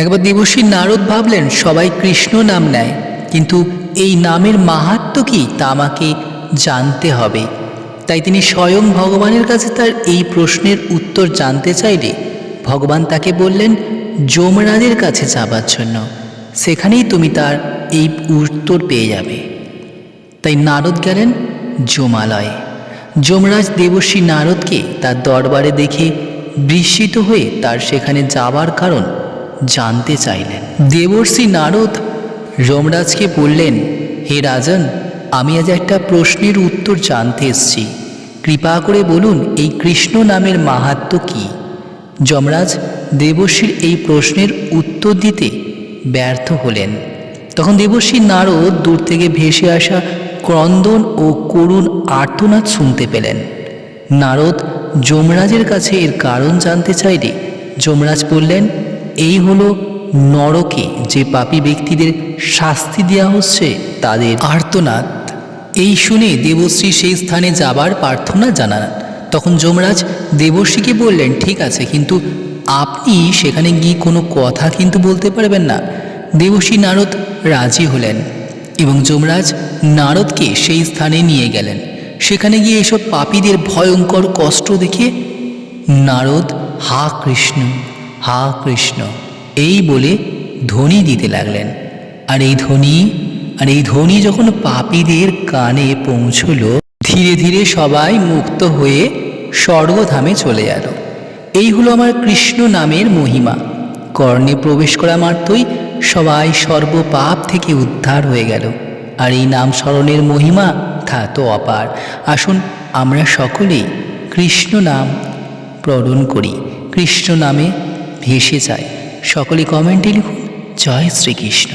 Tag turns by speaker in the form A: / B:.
A: একবার দেবশ্রী নারদ ভাবলেন, সবাই কৃষ্ণ নাম নেয়। কিন্তু এই নামের মাহাত্ম কি তা আমাকে জানতে হবে। তাই তিনি স্বয়ং ভগবানের কাছে তার এই প্রশ্নের উত্তর জানতে চাইলে ভগবান তাকে বললেন, যমরাজের কাছে যাবার জন্য। সেখানেই তুমি তার এই উত্তর পেয়ে যাবে। তাই নারদ গেলেন যমালয়ে। যমরাজ দেবশ্রী নারদকে তার দরবারে দেখে বিস্মিত হয়ে তার সেখানে যাবার কারণ জানতে চাইলেন। দেবর্ষি নারদ যমরাজকে বললেন, হে রাজন, আমি আজ একটা প্রশ্নের উত্তর জানতে এসেছি। কৃপা করে বলুন, এই কৃষ্ণ নামের মাহাত্ম কী? যমরাজ দেবশ্রীর এই প্রশ্নের উত্তর দিতে ব্যর্থ হলেন। তখন দেবশ্রী নারদ দূর থেকে ভেসে আসা ক্রন্দন ও করুণ আর্তনাদ শুনতে পেলেন। নারদ যমরাজের কাছে এর কারণ জানতে চাইলে যমরাজ বললেন এই হলো নরকে যে পাপী ব্যক্তিদের শাস্তি দেওয়া হচ্ছে, তাদের আর্তনাদ। এই শুনে দেবশ্রী সেই স্থানে যাবার প্রার্থনা জানান। তখন যমরাজ দেবশ্রীকে বললেন, ঠিক আছে, কিন্তু আপনি সেখানে গিয়ে কোনো কথা কিন্তু বলতে পারবেন না। দেবশ্রী নারদ রাজি হলেন এবং যমরাজ নারদকে সেই স্থানে নিয়ে গেলেন। সেখানে গিয়ে এসব পাপীদের ভয়ঙ্কর কষ্ট দেখে নারদ, হা কৃষ্ণ হা কৃষ্ণ, এই বলে ধ্বনি দিতে লাগলেন। আর এই ধ্বনি, আর এই ধ্বনি যখন পাপীদের কানে পৌঁছলো, ধীরে ধীরে সবাই মুক্ত হয়ে স্বর্গধামে চলে গেল এই হলো আমার কৃষ্ণ নামের মহিমা। কর্ণে প্রবেশ করা মাত্রই সবাই সর্বপাপ থেকে উদ্ধার হয়ে গেল। আর এই নাম স্মরণের মহিমা তা তো অপার। আসুন আমরা সকলেই কৃষ্ণ নাম প্রণন করি। কৃষ্ণ নামে ভেসে যায়। সকলে কমেন্টে লিখুন জয় শ্রীকৃষ্ণ।